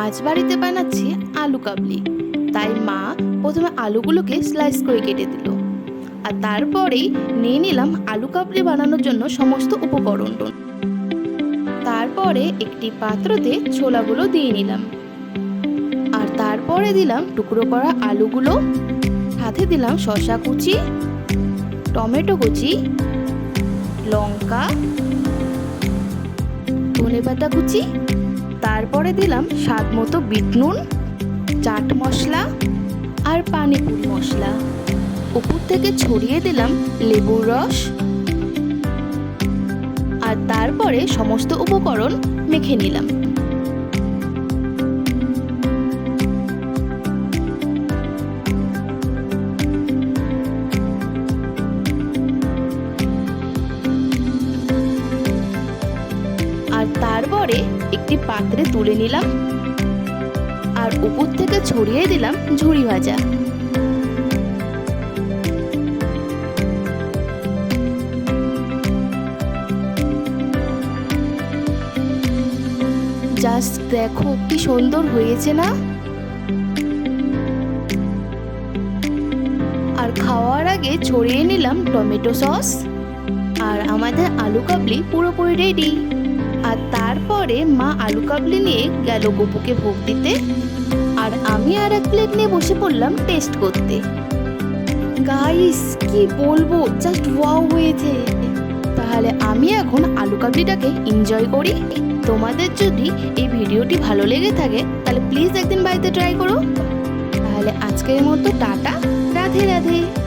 আজ বাড়িতে বানাচ্ছি আলু কাবলি। তাই মা প্রথমে আলুগুলোকে স্লাইস করে কেটে দিল। আর তারপরেই নিয়ে নিলাম আলু কাবলি বানানোর জন্য সমস্ত উপকরণ। তারপরে একটি পাত্রতে ছোলাগুলো দিয়ে নিলাম। আর তারপরে দিলাম টুকরো করা আলুগুলো। সাথে দিলাম শসা কুচি, টমেটো কুচি, লঙ্কা ধনে পাতা কুচি তারপরে দিলাম স্বাদ মতো বিট নুন, চাট মশলা আর পানিপুর মশলা। উপর থেকে ছড়িয়ে দিলাম লেবুর রস। আর তারপরে সমস্ত উপকরণ মেখে নিলাম। আর তারপরে একটি পাত্রে তুলে নিলাম আর উপর থেকে ছড়িয়ে দিলাম ঝুড়ি ভাজা। জাস্ট দেখো কি সুন্দর হয়েছে না? আর খাওয়ার আগে ছড়িয়ে নিলাম টমেটো সস আর আমাদের আলু কাবলি পুরোপুরি রেডি আর তারপরে মা আলু কাবলি নিয়ে গেল গপুকে ভোগ দিতে। আর আমি আর এক প্লেট নিয়ে বসে পড়লাম টেস্ট করতে। গাইস কি বলব? জাস্ট ওয়াও হয়েছে। তাহলে আমি এখন আলু কাবলিটাকে এনজয় করি। তোমাদের যদি এই ভিডিওটি ভালো লেগে থাকে, তাহলে প্লিজ একদিন বাড়িতে ট্রাই করো। তাহলে আজকের মতো টাটা। রাধে রাধে।